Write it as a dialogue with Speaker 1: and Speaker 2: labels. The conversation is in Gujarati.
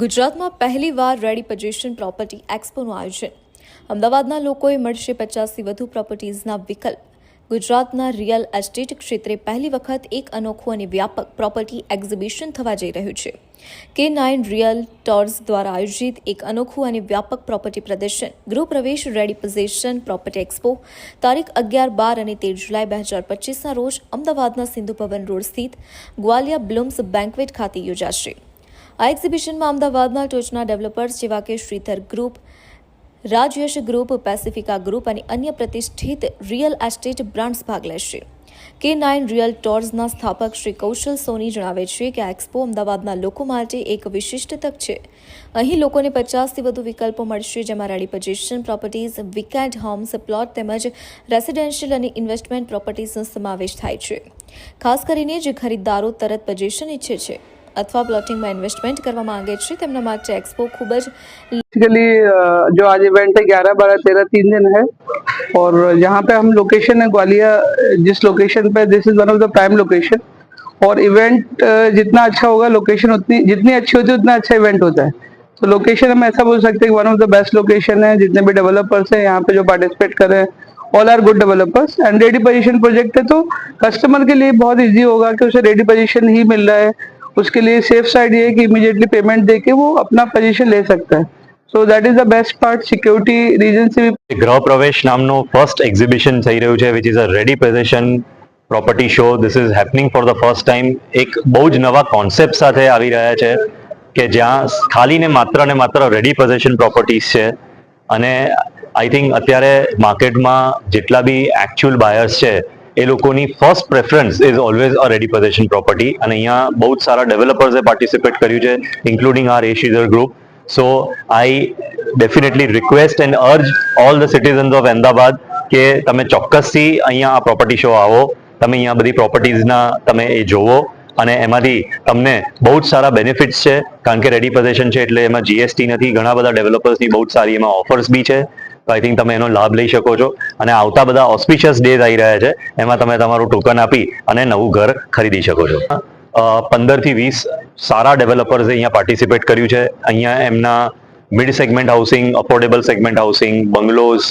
Speaker 1: ગુજરાતમાં પહેલીવાર રેડી પજેશન પ્રોપર્ટી એક્સપોનું આયોજન. અમદાવાદના લોકોએ મળશે પચાસથી વધુ પ્રોપર્ટીઝના વિકલ્પ. ગુજરાતના રિયલ એસ્ટેટ ક્ષેત્રે પહેલી વખત એક અનોખું અને વ્યાપક પ્રોપર્ટી એક્ઝિબિશન થવા જઈ રહ્યું છે. કે નાઇન રિયલ ટોર્સ દ્વારા આયોજિત એક અનોખું અને વ્યાપક પ્રોપર્ટી પ્રદર્શન. ગૃહ પ્રવેશ રેડી પોઝેશન પ્રોપર્ટી એક્સપો, તારીખ અગિયાર બાર અને તેર જુલાઈ બે હજાર પચીસના રોજ અમદાવાદના સિંધુ ભવન રોડ સ્થિત ગ્વાલિયા બ્લુમ્સ બેન્કવેટ ખાતે યોજાશે. આ એક્ઝિબિશનમાં અમદાવાદના ટોચના ડેવલપર્સ જેવા કે Shridhar group, Rajyash group, Pacifica group અને અન્ય પ્રતિષ્ઠિત રિયલ એસ્ટેટ બ્રાન્ડ્સ ભાગ લેશે. કે નાઇન રિયલ ટોર્સના સ્થાપક શ્રી કૌશલ સોની જણાવે છે કે આ એક્સપો અમદાવાદના લોકો માટે એક વિશિષ્ટ તક છે. અહીં લોકોને પચાસથી વધુ વિકલ્પો મળશે, જેમાં ready position properties weekend homes plot તેમજ રેસિડેન્શિયલ અને ઇન્વેસ્ટમેન્ટ પ્રોપર્ટીઝનો સમાવેશ થાય છે. ખાસ કરીને જે ખરીદદારો તરત પોઝિશન ઈચ્છે છે. અથવા પ્લોટિંગમાં ઇન્વેસ્ટમેન્ટ કરવા માંગે છે તેમના માટે એક્સપો ખૂબ જ
Speaker 2: बेसिकली जो आज इवेंट है ग्यारह बारह तेरह तीन दिन है और यहाँ पे हम लोकेशन है ग्वालियर जिस लोकेशन पे this is one of the prime location और इवेंट जितना अच्छा होगा लोकेशन उतनी जितनी अच्छी होती है उतना अच्छा इवेंट होता है तो लोकेशन हम ऐसा बोल सकते हैं कि one of the best location है जितने भी डेवलपर्स हैं यहाँ पे जो पार्टिसिपेट कर रहे हैं all are good developers and ready position project है तो कस्टमर के लिए बहुत इजी होगा कि उसे रेडी पोजीशन ही मिल रहा है उसके लिए सेफ साइड ये है कि इमीडिएटली पेमेंट दे के वो अपना पोजीशन ले सकता है so that is the best part security reason से भी
Speaker 3: ગૃહ પ્રવેશ નામનું ફર્સ્ટ એક્ઝિબિશન થઈ રહ્યું છે which is a ready position property show this is happening for the first time એક બહુ જ નવા કોન્સેપ્ટ સાથે આવી રહ્યા છે કે જ્યાં ખાલી ને માત્ર ને માત્ર રેડી પોઝિશન પ્રોપર્ટીઝ છે અને આઈ થિંક અત્યારે માર્કેટમાં જેટલા બી એકચ્યુઅલ બાયર્સ છે એ લોકોની first preference is always a ready possession property અને અહીંયા બહુ જ સારા ડેવલપર્સે પાર્ટિસિપેટ કર્યું છે ઇન્ક્લુડિંગ આર એશીઝર શીઝર group so I definitely request and urge all the citizens of Ahmedabad કે તમે ચોક્કસથી અહીંયા આ પ્રોપર્ટી શો આવો. તમે અહીંયા બધી પ્રોપર્ટીઝના તમે એ જોવો. અને એમાંથી તમને બહુ જ સારા બેનિફિટ્સ છે. કારણ કે રેડી પોઝેશન છે એટલે એમાં જીએસટી નથી, ઘણા બધા ડેવલપર્સની બહુ જ સારી એમાં ઓફર્સ બી છે. તો આઈ થિંક તમે એનો લાભ લઈ શકો છો. અને આવતા બધા ઓસ્પિશિયસ ડેઝ આવી રહ્યા છે. એમાં તમે તમારું ટોકન આપી અને નવું ઘર ખરીદી શકો છો. પંદરથી વીસ સારા ડેવલપર્સે અહીંયા પાર્ટિસિપેટ કર્યું છે. અહીંયા એમના mid segment housing affordable segment housing bungalows